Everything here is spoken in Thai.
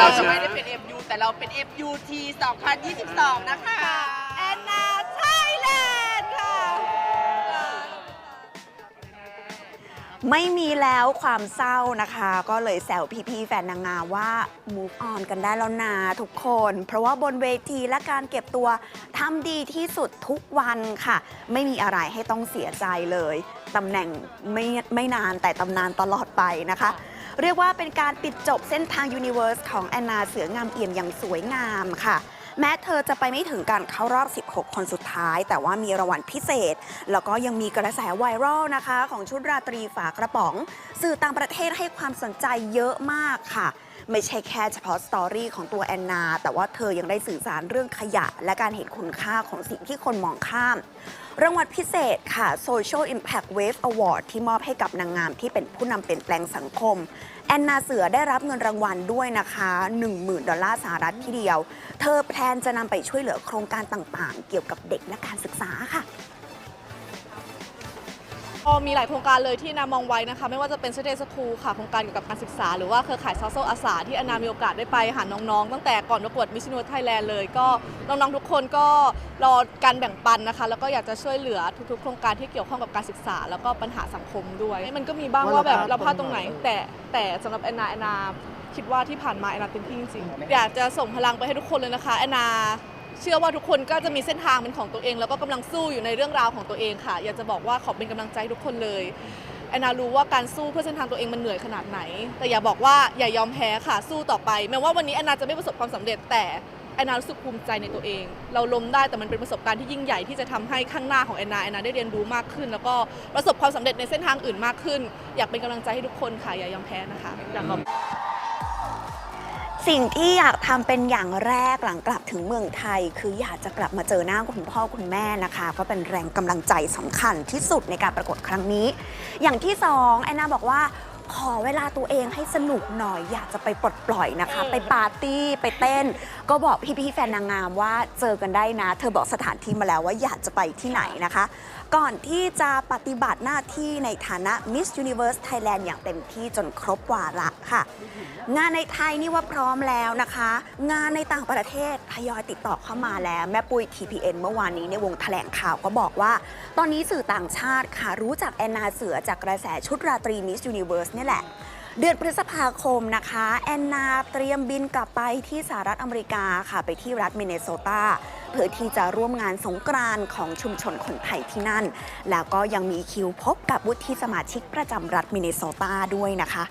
เราจะไม่ได้เป็น FU แต่เราเป็น FUT 2022 นะคะ แอนนาไทยแลนด์ค่ะ ไม่มีแล้วความเศร้านะคะ ก็เลยแซวพี่ๆแฟนนางงามว่า move on กันได้แล้วนะทุกคน เพราะว่าบนเวทีและการเก็บตัวทำดีที่สุดทุกวันค่ะ ไม่มีอะไรให้ต้องเสียใจเลยตำแหน่งไม่ไม่นานแต่ตำนานตลอดไปนะคะ เรียกว่าเป็นการปิดจบเส้นทางยูนิเวอร์สของแอนนาเสืองามเอี่ยมอย่างสวยงามค่ะ แม้เธอจะไปไม่ถึงการเข้ารอบ 16 คนสุดท้าย แต่ว่ามีรางวัลพิเศษ แล้วก็ยังมีกระแสไวรัลนะคะ ของชุดราตรีฝากระป๋อง สื่อต่างประเทศให้ความสนใจเยอะมากค่ะ ไม่ใช่แค่เฉพาะสตอรี่ของตัวแอนนา แต่ว่าเธอยังได้สื่อสารเรื่องขยะ และการเห็นคุณค่าของสิ่งที่คนมองข้าม รางวัลพิเศษค่ะ Social Impact Wave Award ที่มอบให้กับนางงามที่เป็นผู้นำเปลี่ยนแปลงสังคม แอนนาเสือได้รับเงินรางวัลด้วยนะคะ 10,000 ดอลลาร์สหรัฐทีเดียว เธอแพลนจะนำไปช่วยเหลือโครงการต่างๆ เกี่ยวกับเด็กและการศึกษาค่ะ มีหลายโครงการเลยที่นามองไว้นะคะ ไม่ว่าจะเป็น Saturday School ค่ะโครงการเกี่ยวกับการศึกษา หรือว่าเครือข่ายซอโซอาสาที่อนามีโอกาสได้ไปหาน้องๆ ตั้งแต่ก่อนประกวด Miss Universe Thailand เลย ก็น้องๆทุกคนก็รอการแบ่งปันนะคะ แล้วก็อยากจะช่วยเหลือทุกๆ โครงการที่เกี่ยวข้องกับการศึกษา แล้วก็ปัญหาสังคมด้วย มันก็มีบ้างว่าแบบเราพลาดตรงไหน แต่แต่สำหรับแอนนาแอนนาคิดว่าที่ผ่านมาแอนนาเต็มที่จริงๆอยากจะส่งพลังไปให้ทุกคนเลยนะคะแอนนา เชื่อว่าทุกคนก็จะมีเส้นทางเป็นของตัวเอง แล้วก็กำลังสู้อยู่ในเรื่องราวของตัวเองค่ะ อยากจะบอกว่าขอเป็นกำลังใจให้ทุกคนเลยแอนนารู้ว่าการสู้เพื่อเส้นทางตัวเองมันเหนื่อยขนาดไหน แต่อย่าบอกว่าอย่ายอมแพ้ค่ะสู้ต่อไปแม้ว่าวันนี้แอนนาจะไม่ประสบความสำเร็จแต่แอนนารู้สึกภูมิใจในตัวเอง เราล้มได้แต่มันเป็นประสบการณ์ที่ยิ่งใหญ่ที่จะทำให้ข้างหน้าของแอนนาแอนนาได้เรียนรู้มากขึ้น แล้วก็ประสบความสำเร็จในเส้นทางอื่นมากขึ้น อยากเป็นกำลังใจให้ทุกคนค่ะอย่ายอมแพ้นะคะอยากขอบ สิ่งที่อยากทำเป็นอย่างแรกหลังกลับถึงเมืองไทย คืออยากจะกลับมาเจอหน้าคุณพ่อคุณแม่นะคะก็เป็นแรงกำลังใจสำคัญที่สุดในการประกวดครั้งนี้ อย่างที่สองแอนนาบอกว่า ขอเวลาตัวเองให้สนุกหน่อยอยากจะไปปลดปล่อยนะคะ ไปปาร์ตี้ไปเต้น ก็บอกพี่ๆแฟนนางงามว่าเจอกันได้นะ เธอบอกสถานที่มาแล้วว่าอยากจะไปที่ไหนนะคะ ก่อนที่จะปฏิบัติหน้าที่ในฐานะ Miss Universe Thailand อย่างเต็มที่จนครบวาระค่ะ งานในไทยนี่ว่าพร้อมแล้วนะคะ งานในต่างประเทศทยอยติดต่อเข้ามาแล้วแม่ปุ้ย TPN เมื่อวานนี้ในวงแถลงข่าวก็บอกว่า ตอนนี้สื่อต่างชาติค่ะรู้จักแอนนาเสือจากกระแสชุดราตรี Miss Universe นี่แหละ เดือนพฤษภาคมนะคะ แอนนาเตรียมบินกลับไปที่สหรัฐอเมริกาค่ะ ไปที่รัฐมินเนโซตาเพื่อที่จะร่วมงานสงกรานต์ของชุมชนคนไทยที่นั่น แล้วก็ยังมีคิวพบกับวุฒิสมาชิกประจำรัฐมินเนโซตาด้วยนะคะ